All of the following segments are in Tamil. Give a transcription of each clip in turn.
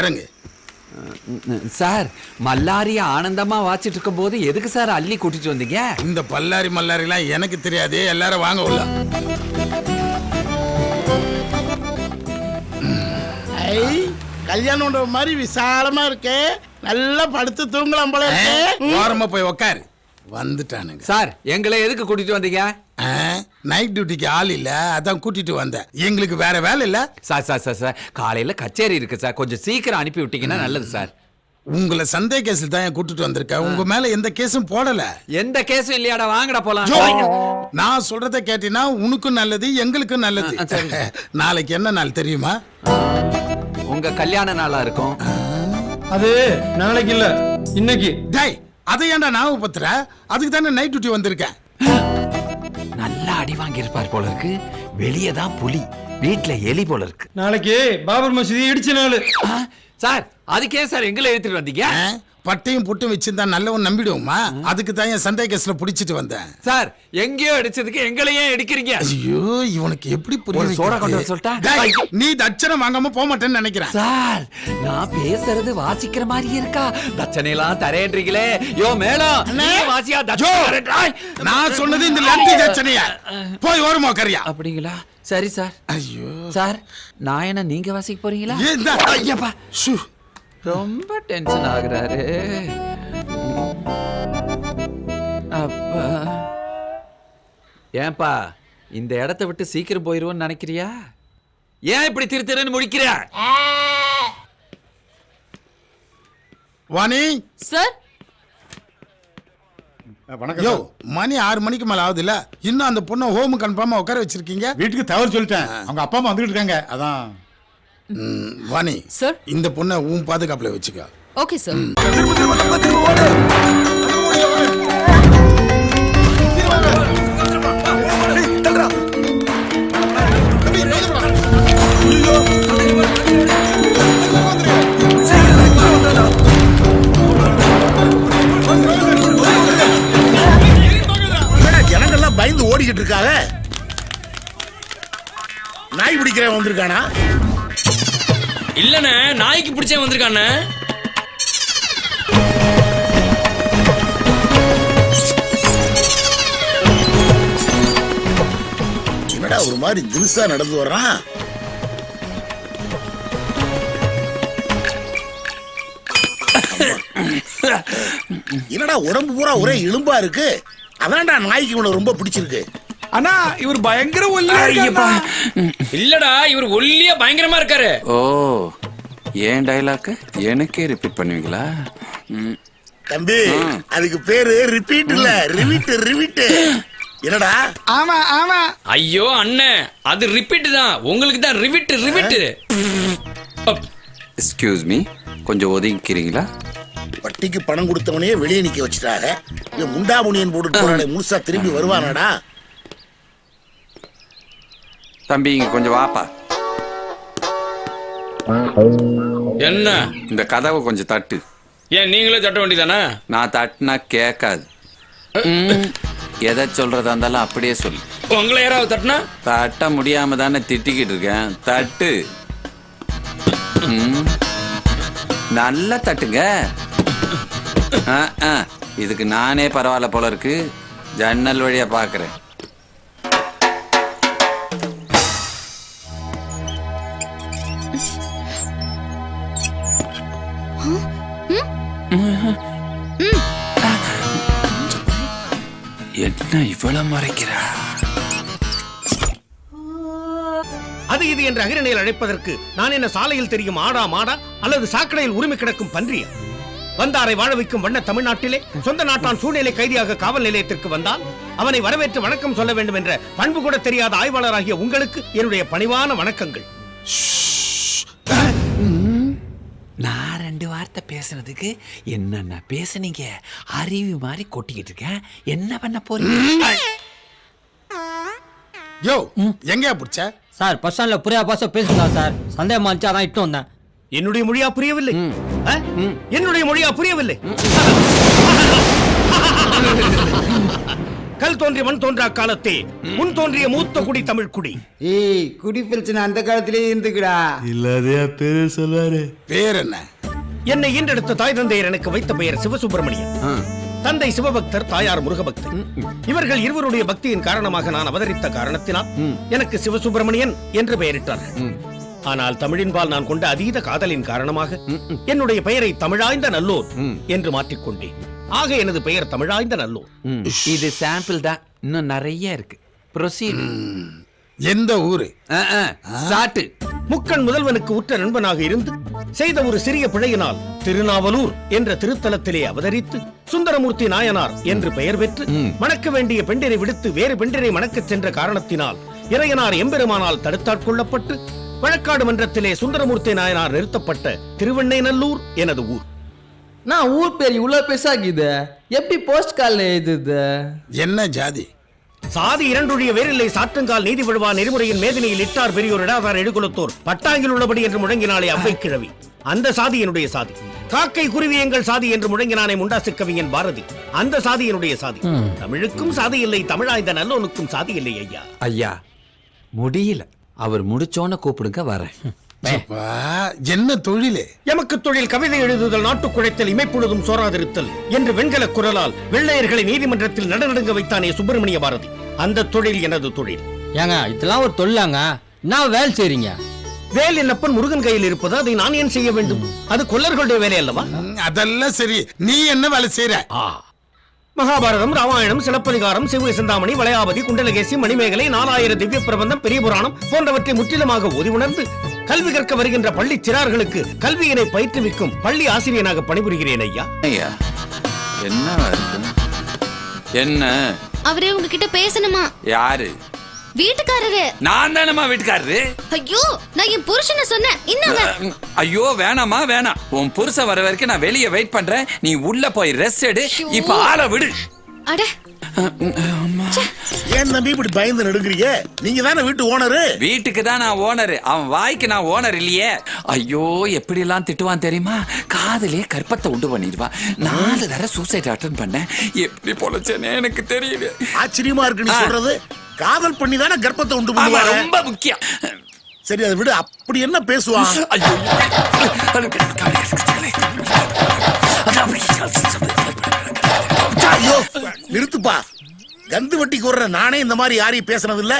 இறங்கு. சார் மல்லாரிய ஆனந்தமா வாச்சிட்டு இருக்கும் போது எதுக்கு சார் அள்ளி கூட்டிட்டு வந்தீங்க? இந்த பல்லாரி மல்லாரிலாம் எனக்கு தெரியாது எல்லாரும் வாங்க உள்ள. ஐ கல்யாண மண்டபம் மாதிரி விசாலமா இருக்கு. நல்லா படுத்து தூங்கலாம் போல இருக்கு. ஓரமா போய் உக்காரு. வந்துட்டானுங்க. சார் எங்களை எதுக்கு கூட்டிட்டு வந்தீங்க? நைட் டியூட்டிக்கு ஆள் இல்ல அதான் கூட்டிட்டு வந்தேன். எங்களுக்கு வேற வேலை இல்ல. சார் சார் சார் சார் காலையில கச்சேரி இருக்கு சார். கொஞ்சம் சீக்கிரம் அனுப்பி விட்டீங்கன்னா நல்லது சார். உங்களை சந்தேக கேஸில் தான் ஏன் கூட்டிட்டு வந்திருக்கேன். உங்க மேல எந்த கேஸும் போடல. எந்த கேஸும் இல்லையாடா வாங்கடா போலாம். நான் சொல்றத கேட்டீங்கன்னா உனக்கும் நல்லது எங்களுக்கும் நல்லது. நாளைக்கு என்ன நாள் தெரியுமா? உங்க கல்யாண நாளா இருக்கும். அது நாளைக்கு இல்ல இன்னைக்கு. டேய் அதை ஏன்டா ஞாபகப்படுத்துற? அதுக்கு தானே நைட் டியூட்டி வந்திருக்கேன். அடி வாங்கி இருப்பார் போல இருக்கு. வெளியே தான் புலி வீட்ல எலி போல இருக்கு. நாளைக்கு பாபர் மசூதி இடிச்ச நாள். சார் அதுக்கே சார் எங்களை எடுத்துட்டு வந்தீங்க? பட்டையும் புட்டும் வச்சிருந்தா நல்லவன் நம்பிடுவோமா? அதுக்கு தான் என் சந்தேக கேஸ்ல புடிச்சிட்டு வந்தேன். சார் எங்கேயோ அடிச்சதுக்கு எங்களையே அடிக்கிறீங்க? ஐயோ இவனுக்கு எப்படி புரிய ஒரு சோடா கொண்டு வர? சொல்லட்டா? நீ தட்சணை வாங்காம போக மாட்டேன்னு நினைக்கிறேன். சார் நான் பேசுறது வாசிக்கிற மாதிரி இருக்கா? தட்சணையெல்லாம் தரேன்றீங்களே. யோ மேடம் நீ வாசியா? தட்சணை. நான் சொன்னது இந்த லட்டி தட்சணையா போய் ஓரமா கரியா? அப்படிங்களா? சரி சார். ஐயோ. சார் நான் என்ன நீங்க வாசிக்க போறீங்களா? ஐயப்பா. ஷூ. ரொம்ப டென்ஷன் ஆகுறாரு. அப்பா. ஏன்பா இந்த இடத்த விட்டு சீக்கிரம் போயிருவோன்னு நினைக்கிறியா? ஏன் இப்படி திரு திருன்னு முடிக்கிற? வாணி. சார். வணக்கம் யோ. மணி ஆறு மணிக்கு மேல ஆகுது இல்ல? இன்னும் அந்த பொண்ணை ஹோம் கன்ஃபார்மா உட்கார வச்சிருக்கீங்க? வீட்டுக்கு தவறு சொல்லிட்டேன். அவங்க அப்பா அம்மா வந்துகிட்டு இருக்காங்க. அதான். வாணி. சார் இந்த பொண்ணை உன் பாதுகாப்புல வச்சுக்க. ஓகே சார் இல்லண்ணே நாய்க்கு பிடிச்சே வந்திருக்காண்ணே. என்னடா ஒரு மாதிரி தினுசா நடந்து வர்றான்? என்னடா உடம்பு பூரா ஒரே எலும்பா இருக்கு? அதான்டா நாய்க்கு இவனை ரொம்ப பிடிச்சிருக்கு. அண்ணா இவர் பயங்கர ஐயப்பா. இல்லடா இவர் ஒல்லியா பயங்கரமா இருக்காரு. ஓ. ஏன் டைலாக் எனக்கே ரிப்பீட் பண்ணுவீங்களா? ம். தம்பி அதுக்கு பேரு ரிப்பீட் இல்ல. ரிவிட் ரிவிட் என்னடா? ஆமா ஆமா. ஐயோ அண்ணன் அது ரிப்பீட் தான். உங்களுக்கு தான் ரிவிட் ரிவிட் எக்ஸ்கியூஸ் மீ கொஞ்சம் ஒதுங்கிக்கிறீங்களா? வட்டிக்கு பணம் கொடுத்தவனையே வெளியே நிக்க வச்சுட்டாங்க. இவன் முண்டாமுனியன் போட்டு போறானே. முழுசா திரும்பி வருவானாடா? தம்பி இங்க கொஞ்சம் வாப்பா. என்ன? இந்த கதவை கொஞ்சம் தட்டு. ஏன் நீங்களே தட்ட வேண்டியதானே? நான் தட்டுனா கேட்காது. எதை சொல்றதா இருந்தாலும் அப்படியே சொல்லு. உங்களை யாராவது தட்டினா? தட்ட முடியாம தானே திட்டிக்கிட்டு இருக்கேன். தட்டு. நல்லா தட்டுங்க. இதுக்கு நானே பரவாயில்ல போல இருக்கு. ஜன்னல் வழியா பாக்குறேன் என்ன இவ்வளவு மறைக்கிறா? அது இது என்ற அகிரணையில் அழைப்பதற்கு நான் என்ன சாலையில் தெரியும் ஆடா மாடா அல்லது சாக்கடையில் உரிமை கிடக்கும் பன்றியா? வந்தாரை வாழ வைக்கும் வண்ண தமிழ்நாட்டிலே சொந்த நாட்டான் சூழ்நிலை கைதியாக காவல் நிலையத்திற்கு வந்தால் அவனை வரவேற்று வணக்கம் சொல்ல வேண்டும் என்ற பண்பு கூட தெரியாத ஆய்வாளராகிய உங்களுக்கு என்னுடைய பணிவான வணக்கங்கள். ரெண்டு வார்த்தை பேசுனதுக்கு என்னென்ன பேசுனீங்க? அறிவு மாதிரி கொட்டிக்கிட்டு இருக்கேன். என்ன பண்ண போறீங்க? யோ எங்கயா பிடிச்ச? சார் பஸ் ஸ்டாண்ட்ல புரியா பாச பேசுதா சார்? சந்தேகமா இருந்துச்சு அதான் இட்டு வந்தேன். என்னுடைய மொழியா புரியவில்லை? ஆ? என்னுடைய மொழியா புரியவில்லை? கல் தோன்றிய மண் தோன்றா காலத்தே முன் தோன்றிய மூத்த குடி தமிழ் குடி. ஏய் குடி பிரச்சனை அந்த காலத்திலே இருந்துக்குடா. பேர் என்ன? என்னை ஈன்றெடுத்த தாய் தந்தையர் எனக்கு வைத்த பெயர் சிவசுப்பிரமணியன். தந்தை சிவபக்தர் தாயார் முருகபக்தர். இவர்கள் இருவருடைய பக்தியின் காரணமாக நான் அவதரித்த காரணத்தினால் எனக்கு சிவசுப்பிரமணியன் என்று பெயரிட்டார்கள் ஆனால் தமிழின்பால் நான் கொண்ட அதீத காதலின் காரணமாக என்னுடைய பெயரை தமிழாய்ந்த நல்லோர் என்று மாற்றிக்கொண்டேன். ஆக எனது பெயர் தமிழாய்ந்த நல்லோர். இது சாம்பிள் தான். இன்னும் நிறைய இருக்கு. ப்ரொசீட் எந்த ஊரு? ஸ்டார்ட் முக்கண் முதல்வனுக்கு உற்ற நண்பனாக இருந்து செய்த ஒரு சிறிய பிழையினால் திருநாவலூர் என்ற திருத்தலத்திலே அவதரித்து சுந்தரமூர்த்தி நாயனார் என்று பெயர் பெற்று மணக்க வேண்டிய பெண்டிரை விடுத்து வேறு பெண்டிரை மணக்கச் சென்ற காரணத்தினால் இறையனார் எம்பெருமானால் தடுத்தாட்கொள்ளப்பட்டு வழக்காடு மன்றத்திலே சுந்தரமூர்த்தி நாயனார் நிறுத்தப்பட்ட திருவெண்ணைநல்லூர் எனது ஊர். நான் ஊர் பேர் இவ்வளவு பெருசாக்குது எப்படி போஸ்ட் கார்டில் எழுதுது? என்ன ஜாதி? சாதி இரண்டுடைய வேரில்லை சாற்றுங்கால் நீதி விழுவா நெறிமுறையின் மேதினியில் இட்டார் பெரியோர் இடாதார் எழுகுலத்தோர். பட்டாங்கில் உள்ளபடி என்று முழங்கினாலே அவ்வை கிழவி. அந்த சாதி என்னுடைய சாதி. காக்கை குருவி எங்கள் சாதி என்று முழங்கினானே முண்டாசு கவிஞன் பாரதி. அந்த சாதி என்னுடைய சாதி. தமிழுக்கும் சாதி இல்லை. தமிழாய்ந்த நல்லோனுக்கும் சாதி இல்லை ஐயா. ஐயா முடியல. அவர் முடிச்சோன்னு கூப்பிடுங்க வரேன். என்ன தொழிலு? எமக்கு தொழில் கவிதை எழுதுதல் நாட்டுக் குழைத்தல் இமைப்பொழுதும் சோராதிருத்தல் என்று வெண்கல குரலால் வெள்ளையர்களை நீதிமன்றத்தில் நடுநடுங்க வைத்தானே சுப்பிரமணிய பாரதி. அந்த தொழில் எனது தொழில். ஏங்க இதெல்லாம் ஒரு தொழிலாங்க. நான் வேலை செய்றீங்க? வேல் என்னப்பன் முருகன் கையில் இருப்பது அதை நான் ஏன் செய்ய வேண்டும்? அது கொல்லர்களுடைய வேலை அல்லவா? அதெல்லாம் சரி. நீ என்ன வேலை செய்யற. மகாபாரதம் ராமாயணம் சிலப்பதிகாரம் சிவ சிந்தாமணி வளையாபதி குண்டலகேசி மணிமேகலை நாலாயிர திவ்ய பிரபந்தம் பெரிய புராணம் போன்றவற்றை முற்றிலுமாக ஓதி உணர்ந்து கல்வி கற்க வருகின்ற பள்ளி சிறார்களுக்கு கல்வியினை பயிற்றுவிக்கும் பள்ளி ஆசிரியனாக பணிபுரிகிறேன் ஐயா. ஐயா இருக்கு என்ன? அவரே உங்ககிட்ட பேசணுமா? யாரு? வீட்டுக்காரரு. நான் தானம்மா வீட்டுக்காரரு? ஐயோ நான் என் புருஷனை சொன்னேன். இன்னாங்க ஐயோ வேணாமா வேணாம். உன் புருஷன் வர வரைக்கும் நான் வெளியே வெயிட் பண்றேன். நீ உள்ள போய் ரெஸ்ட் எடு. இப்ப ஆளை விடு. அட ஏன் தம்பி இப்படி பயந்து நடுங்குறீங்க? நீங்க தானே வீட்டு ஓனரு? வீட்டுக்கு தான் நான் ஓனர். அவன் வாய்க்கு நான் ஓனர் இல்லையே. ஐயோ எப்படி எல்லாம் திட்டுவான் தெரியுமா? காதலே கற்பத்தை உண்டு பண்ணிடுவான் நாலு தடவை சூசைட் அட்டன் பண்ணேன். எப்படி பொழைச்சேனே எனக்கு தெரியல. ஆச்சரியமா இருக்கு நீ. சொல்றது. காதல் பண்ணி தானே கர்ப்பத்தை உண்டு பண்ணுவாங்க ரொம்ப முக்கியம். சரி அதை விடு. அப்படி என்ன பேசுவான்? ஐயோ ஐயோ நிறுத்துப்பா. கந்து வட்டி கூடுற நானே இந்த மாதிரி யாரையும் பேசுனது இல்ல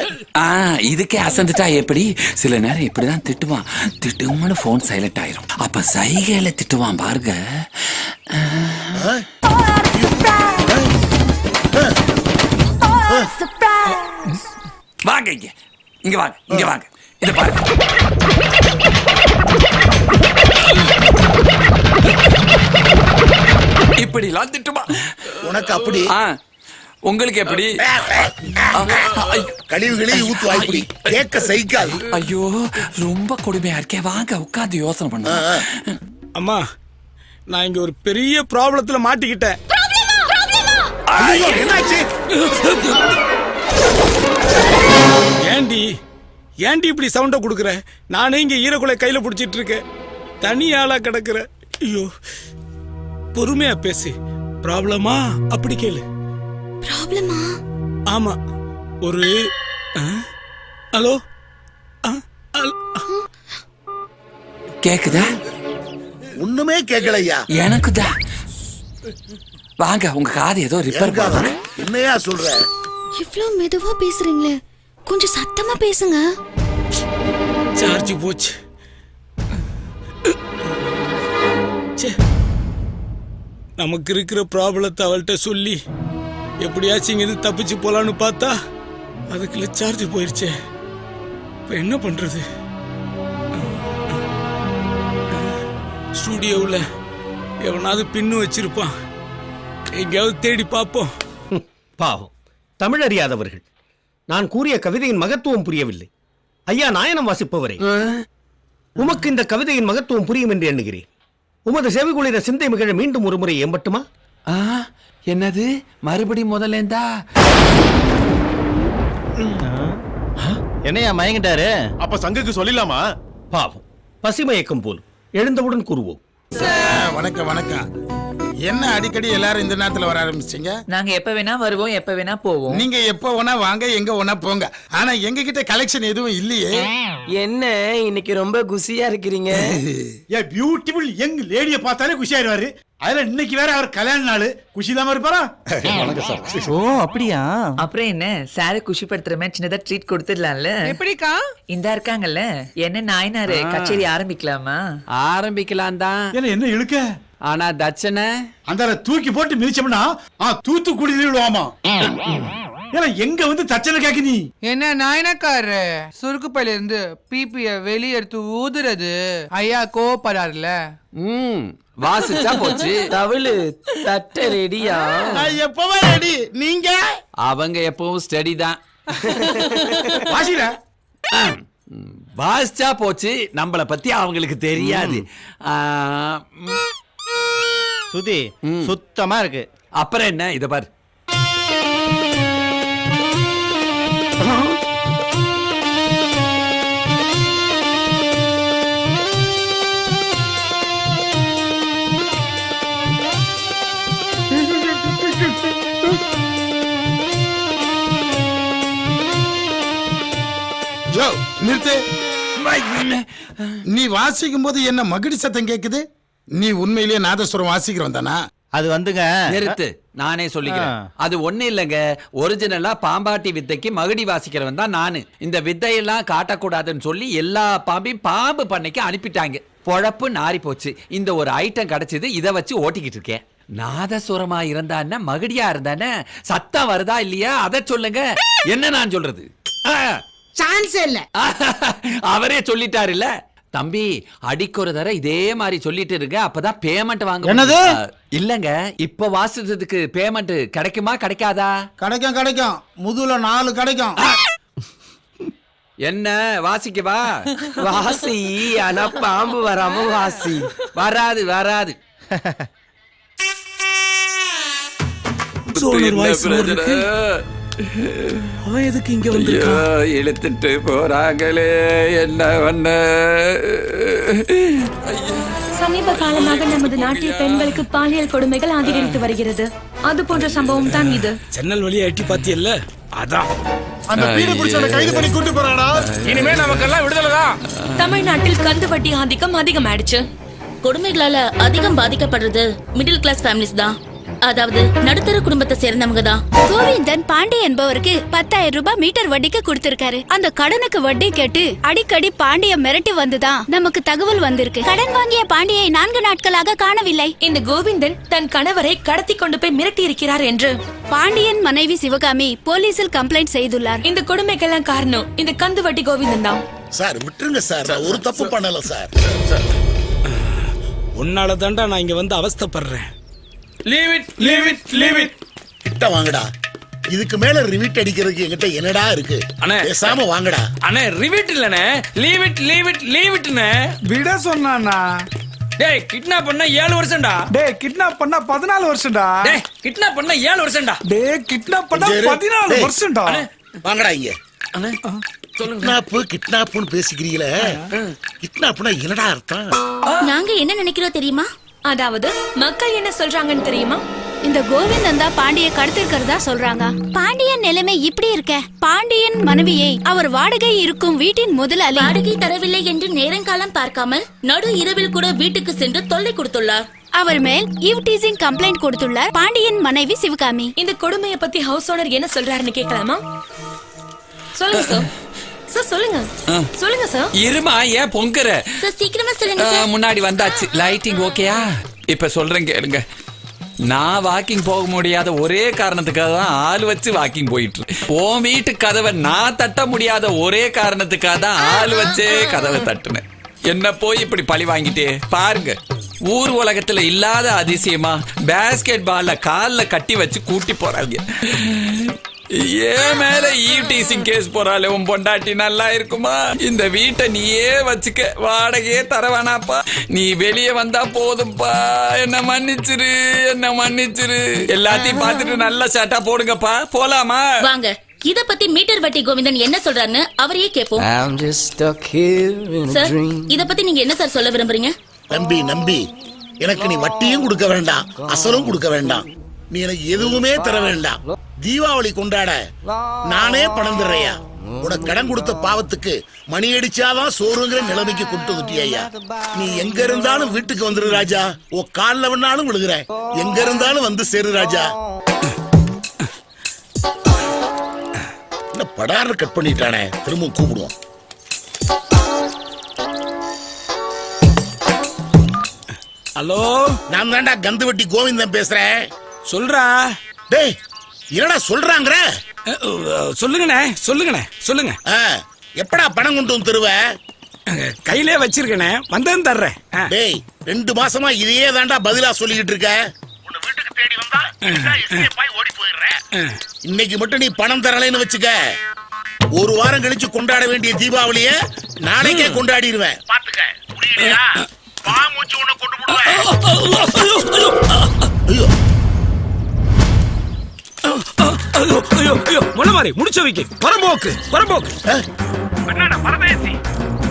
இதுக்கே அசந்துட்டா எப்படி? சில நேரம் இப்படிதான் திட்டுவான். திட்டுவோம்னு போன் சைலண்ட் ஆயிரும். அப்ப சைகையில திட்டுவான் பாருங்க. வாங்க இங்க. இங்க வாங்க இங்க வாங்க. இத பாருங்க. இப்படி எல்லாம் திட்டு உனக்கு அப்படி. உங்களுக்கு எப்படி? ஐயோ. கழிவு கழிவு ஊத்து வாய்ப்படி. கேட்க சைக்காது ஐயோ ரொம்ப கொடுமையா இருக்கே. வாங்க உட்காந்து யோசனை பண்ணு அம்மா நான் இங்க ஒரு பெரிய ப்ராப்ளத்துல மாட்டிக்கிட்டேன். என்னாச்சு? ஏண்டி ஏண்டி இப்படி சவுண்ட குடுக்குற? நானே இங்க ஈரக்குலை கையில புடிச்சிட்டு இருக்கேன். தனி ஆளா கிடக்குற. ஐயோ பொறுமையா பேசு. ப்ராப்ளமா அப்படி கேளு. ப்ராப்ளமா ஆமா. ஒரு ஆ? ஹலோ? ஆ? ஹல்- கேக்குதா? ஒண்ணுமே கேட்கலையா எனக்குதான் வாங்க உங்க காது ஏதோ ரிப்பேர் பண்ணுங்க என்னையா சொல்ற? இவ்ளோ மெதுவா பேசுறீங்களே. கொஞ்சம் சத்தமா பேசுங்க. சார்ஜ் போச்சு. நமக்கு இருக்கிற ப்ராப்ளத்தை அவள்கிட்ட சொல்லி எப்படியாச்சும் இங்கிருந்து தப்பிச்சு போலான்னு பார்த்தா அதுக்குள்ள சார்ஜ் போயிருச்சே. இப்ப என்ன பண்றது? ஸ்டூடியோவில் எவனாவது பின்னு வச்சிருப்பான். எங்கேயாவது தேடி பார்ப்போம். பாவம். தமிழ் அறியாதவர்கள். நான் கூறிய கவிதையின் மகத்துவம் புரியவில்லை. ஐயா நாயனம் வாசிப்பவரே. உமக்கு இந்த கவிதையின் மகத்துவம் புரியும் என்று எண்ணுகிறேன். உமது செவிகுளிர சிந்தை மிகழ மீண்டும் ஒரு முறை எம்பட்டுமா ஆ, என்னது? மறுபடி முதலேந்தா? என்னையா மயங்கிட்டாரு? அப்ப சங்குக்கு சொல்லிடலாமா? பாவம். பசிமயக்கம் போலும். எழுந்தவுடன் கூறுவோம். வணக்கம் வணக்கம். என்ன அடிக்கடி எல்லாரும் இந்த நேரத்துல வர ஆரம்பிச்சீங்க நாங்க எப்ப வேணா வருவோம் எப்ப வேணா போவோம். நீங்க எப்ப வேணா வாங்க எங்க வேணா போங்க. ஆனா எங்க கிட்ட கலெக்ஷன் எதுவும் இல்லையே. என்ன இன்னைக்கு ரொம்ப குசியா இருக்கிறீங்க? ஏ பியூட்டிஃபுல் யங் லேடியை பார்த்தாலே குஷி ஆயிடுவாரு. அதுல இன்னைக்கு வேற அவர் கல்யாண நாள். குஷி இல்லாம இருப்பாரா? வணக்கம் சார். ஓ அப்படியா? அப்புறம் என்ன சார குஷிப்படுத்துற மாதிரி சின்னதா ட்ரீட் கொடுத்துடலாம்ல? எப்படிக்கா? இந்தா இருக்காங்கல்ல என்ன நாயனாரு கச்சேரி ஆரம்பிக்கலாமா? ஆரம்பிக்கலாம் தான் என்ன இழுக்க? ஆனா தட்சணை? அந்த தூக்கி போட்டு மிதிச்சோம்னா ஆ தூத்துக்குடி விழுவாமா ஏன்னா எங்க வந்து தச்சனை கேக்க நீ? என்ன நாயனக்காரு சுருக்கு பையில இருந்து பிபிய வெளிய எடுத்து ஊதுறது. ஐயா கோவப்படாருல ம் வாசிச்சா போச்சு. தவிழு தட்ட ரெடியா? எப்பவே ரெடி நீங்க? அவங்க எப்பவும் ஸ்டடி தான். வாசில வாசிச்சா போச்சு. நம்மள பத்தி அவங்களுக்கு தெரியாது. ஆ, ம், சுதி சுத்தமா இருக்கு. அப்புறம் என்ன? இத பாரு. நிறுத்து. நீ வாசிக்கும் போது என்ன மகிடி சத்தம் கேக்குது? நீ உண்மையிலேயே நாதஸ்வரம் வாசிக்கிறவன் தானா? அது வந்துங்க. நிறுத்து. நானே சொல்லிக்கிறேன். அது ஒண்ணு இல்லைங்க. ஒரிஜினலா பாம்பாட்டி வித்தைக்கு மகுடி வாசிக்கிறவன் தான் நானு. இந்த வித்தையெல்லாம் காட்டக்கூடாதுன்னு சொல்லி எல்லா பாம்பையும் பாம்பு பண்ணைக்கு அனுப்பிட்டாங்க. பொழப்பு நாரி போச்சு. இந்த ஒரு ஐட்டம் கிடைச்சது இதை வச்சு ஓட்டிக்கிட்டு இருக்கேன். நாதசுரமா இருந்தானே மகுடியா இருந்தானே சத்தம் வருதா இல்லையா? அதை சொல்லுங்க. என்ன நான் சொல்றது? சான்ஸ் இல்ல. அவரே சொல்லிட்டாருல்ல. தம்பி அடிக்கு ஒரு தடவை இதே மாதிரி சொல்லிட்டு இருங்க அப்பதான் பேமெண்ட் வாங்க என்னது? இல்லங்க இப்ப வாசிச்சதுக்கு பேமெண்ட் கிடைக்குமா கிடைக்காதா? கிடைக்கும் கிடைக்கும். முதுல நாலு கிடைக்கும். என்ன வாசிக்கவா வாசி ஆனா பாம்பு வராம வாசி. வராது வராது. சோழர் வாய்ஸ் இருக்கு. அவன் எதுக்கு இங்க வந்திருக்கான்? இழுத்துட்டு போறாங்களே என்ன பண்ண? சமீப காலமாக நமது நாட்டில் பெண்களுக்கு பாலியல் கொடுமைகள் அதிகரித்து வருகிறது. அது போன்ற சம்பவம் தான் இது. ஜன்னல் வழியா எட்டி பாத்தியல்ல? அதான். அந்த பீடி பிடிச்சவனை கைது பண்ணி கூட்டு போறாடா இனிமே நமக்கெல்லாம் விடுதலை தான். தமிழ்நாட்டில் கந்து வட்டி ஆதிக்கம் அதிகமாயிடுச்சு. கொடுமைகளால அதிகம் பாதிக்கப்படுறது மிடில் கிளாஸ் ஃபேமிலிஸ் தான். அதாவது நடுத்தர குடும்பத்தை சேர்ந்தவங்க தான் கோவிந்தன் பாண்டி என்பவருக்கு பத்தாயிரம் ரூபாய் மீட்டர் வட்டிக்கு கொடுத்திருக்காரு. அந்த கடனுக்கு வட்டி கேட்டு அடிக்கடி பாண்டிய மிரட்டி வந்துதான் நமக்கு தகவல் வந்திருக்கு. கடன் வாங்கிய பாண்டியை நான்கு நாட்களாக காணவில்லை. இந்த கோவிந்தன் தன் கணவரை கடத்தி கொண்டு போய் மிரட்டி இருக்கிறார் என்று பாண்டியன் மனைவி சிவகாமி போலீசில் கம்ப்ளைண்ட் செய்துள்ளார். இந்த கொடுமைக்கெல்லாம் காரணம் இந்த கந்து வட்டி கோவிந்தன் தான். சார் விட்டுருங்க சார். நான் ஒரு தப்பு பண்ணல சார். உன்னால தாண்டா நான் இங்க வந்து அவஸ்தைப்படுறேன். Leave it leave it leave it கிட்ட வாங்கடா. இதுக்கு மேல ரிவிட் அடிக்கிறதுக்கு என்கிட்ட என்னடா இருக்கு? அண்ணே. பேசாம வாங்கடா. அண்ணே ரிவீட் இல்லனே leave it leave it leave இட்னே விட சொன்னானா? டேய் கிட்னாப் பண்ண ஏழு வருஷம்டா. டேய் கிட்னாப் பண்ணா பதினாலு வருஷம்டா. டேய் கிட்னாப் பண்ண ஏழு வருஷம்டா. டேய் கிட்னாப் பண்ணா. பதினாலு. வருஷம்டா. வாங்கடா இங்க. அண்ணே சொல்லுங்க. கிட்னாப்பு கிட்னாப்புன்னு பேசிக்கிறீங்களே. கிட்னாப்னா என்னடா அர்த்தம்? நாங்க என்ன நினைக்கிறோம் தெரியுமா? அதாவது மக்கள் என்ன சொல்றாங்கன்னு தெரியுமா? இந்த கோவிந்தன் தான் பாண்டிய கடத்திருக்கிறதா சொல்றாங்க. பாண்டியன் நிலைமை இப்படி இருக்க. பாண்டியன் மனைவியை அவர் வாடகை இருக்கும் வீட்டின் முதலாளி வாடகை தரவில்லை என்று நேரங்காலம் பார்க்காமல் நடு இரவில் கூட வீட்டுக்கு சென்று தொல்லை கொடுத்துள்ளார். அவர் மேல் ஈவ் டீசிங் கம்ப்ளைண்ட் கொடுத்துள்ளார் பாண்டியன் மனைவி சிவகாமி. இந்த கொடுமையை பத்தி ஹவுஸ் ஓனர் என்ன சொல்றாருன்னு கேட்கலாமா? சொல்லுங்க சார் சார் சொல்லுங்க. சொல்லுங்க சார் இருமா ஏன் பொங்குற? சார் சீக்கிரமா சொல்லுங்க ஆ, சார் முன்னாடி வந்தாச்சு. லைட்டிங் ஓகேயா இப்ப சொல்றேன் கேளுங்க. நான் வாக்கிங் போக முடியாத ஒரே காரணத்துக்காக தான் ஆள் வச்சு வாக்கிங் போயிட்டு. உன் வீட்டு கதவை நான் தட்ட முடியாத ஒரே காரணத்துக்காக தான் ஆள் வச்சே கதவை தட்டுனேன். என்ன போய் இப்படி பழி வாங்கிட்டே? பாருங்க. ஊர் உலகத்துல இல்லாத அதிசயமா பேஸ்கெட் பால்ல கால்ல கட்டி வச்சு கூட்டி போறாங்க. ஏன் மேல ஈவ் டீசிங் கேஸ் போறாளே உன் பொண்டாட்டி நல்லா இருக்குமா? இந்த வீட்டை நீயே வச்சுக்க. வாடகையே தர வேணாப்பா நீ வெளியே வந்தா போதும்பா. என்ன மன்னிச்சிரு என்ன மன்னிச்சிரு. எல்லாத்தையும் பார்த்துட்டு நல்லா சட்டா போடுங்கப்பா. போலாமா? வாங்க. இத பத்தி மீட்டர் வட்டி கோவிந்தன் என்ன சொல்றாருன்னு அவரையே கேட்போம் I'm just stuck here in a sir dream. இத பத்தி நீங்க என்ன சார் சொல்ல விரும்புறீங்க? நம்பி நம்பி. எனக்கு நீ வட்டியும் கொடுக்க வேண்டாம் அசலும் கொடுக்க வேண்டாம். நீ எனக்கு எதுவுமே தர வேண்டாம். தீபாவளி கொண்டாட நானே பணம் தர்றையா உனக்கு கடன் கொடுத்த பாவத்துக்கு மணி அடிச்சாதான் சோறுங்கிற நிலைமைக்கு கொண்டு வந்துட்டியா நீ எங்க இருந்தாலும் வீட்டுக்கு வந்துரு ராஜா. ஓ கால்ல வேணாலும் விழுகிறேன். எங்க இருந்தாலும் வந்து சேரு ராஜா. என்ன படார கட் பண்ணிட்டானே? திரும்பவும் கூப்பிடுவோம். ஹலோ? நான் தான்டா கந்து வெட்டி கோவிந்தன் பேசுறேன். சொல்றா டேய் என்னடா சொல்றாங்கற சொல்லுங்கண்ணே சொல்லுங்கண்ணே சொல்லுங்க ஆ, எப்படா பணம் கொண்டு வந்து தருவ கையிலே வச்சிருக்கேனே வந்தேன் தர்றேன் டேய் ரெண்டு மாசமா இதையே தான்டா பதிலா சொல்லிக்கிட்டு இருக்க. இன்னைக்கு மட்டும் நீ பணம் தரலைன்னு வச்சுக்க ஒரு வாரம் கழிச்சு கொண்டாட வேண்டிய தீபாவளிய நாளைக்கே கொண்டாடிடுவேன் பாத்துக்க ஐயோ ஐயோ ஐயோ ஐயோ முளை மாதிரி முடிச்ச வைக்க. பரம்போக்கு. பரம்போக்கு.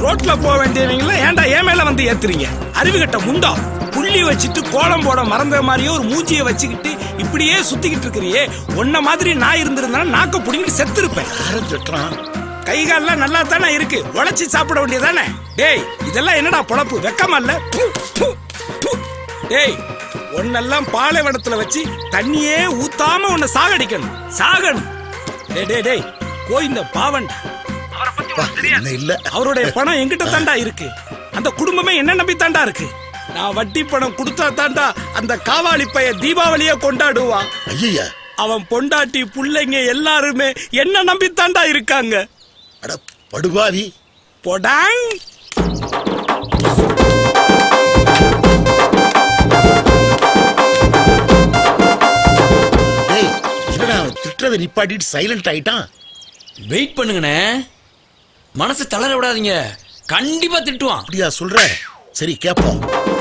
ரோட்ல போக வேண்டியவங்கள ஏன்டா ஏன் மேல வந்து ஏத்துறீங்க? அறிவுகட்ட முண்டா புள்ளி வச்சுட்டு கோலம் போட மறந்த மாதிரியே ஒரு மூஞ்சிய வச்சுக்கிட்டு இப்படியே சுத்திக்கிட்டு இருக்கிறியே. உன்ன மாதிரி நான் இருந்திருந்தா நாக்க புடிங்கிட்டு செத்து இருப்பேன் கை கால்லாம் நல்லா தானே இருக்கு. உழைச்சி சாப்பிட வேண்டியதானே? டேய் இதெல்லாம் என்னடா பொழப்பு? வெக்கமா இல்ல. டேய் உன்னெல்லாம் பாலைவனத்துல வச்சு தண்ணியே ஊத்தாம உன்னை சாகடிக்கணும். சாகணும். டேய் டேய் டேய் கோயிந்த பாவன்டா இல்ல. அவருடைய பணம் எங்கிட்ட தாண்டா இருக்கு. அந்த குடும்பமே என்ன நம்பி தாண்டா இருக்கு? நான் வட்டி பணம் கொடுத்தா தாண்டா அந்த காவாளி பைய தீபாவளிய கொண்டாடுவான் ஐயா அவன் பொண்டாட்டி புள்ளைங்க எல்லாருமே என்ன நம்பி தாண்டா இருக்காங்க? அட படுபாவி. போடாங்! திட்டுறதை நிப்பாட்டிட்டு சைலண்ட் ஆயிட்டான். வெயிட் பண்ணுங்கண்ணே. மனசு தளர விடாதீங்க. கண்டிப்பா திட்டுவான். அப்படியா சொல்ற? சரி கேப்போம்.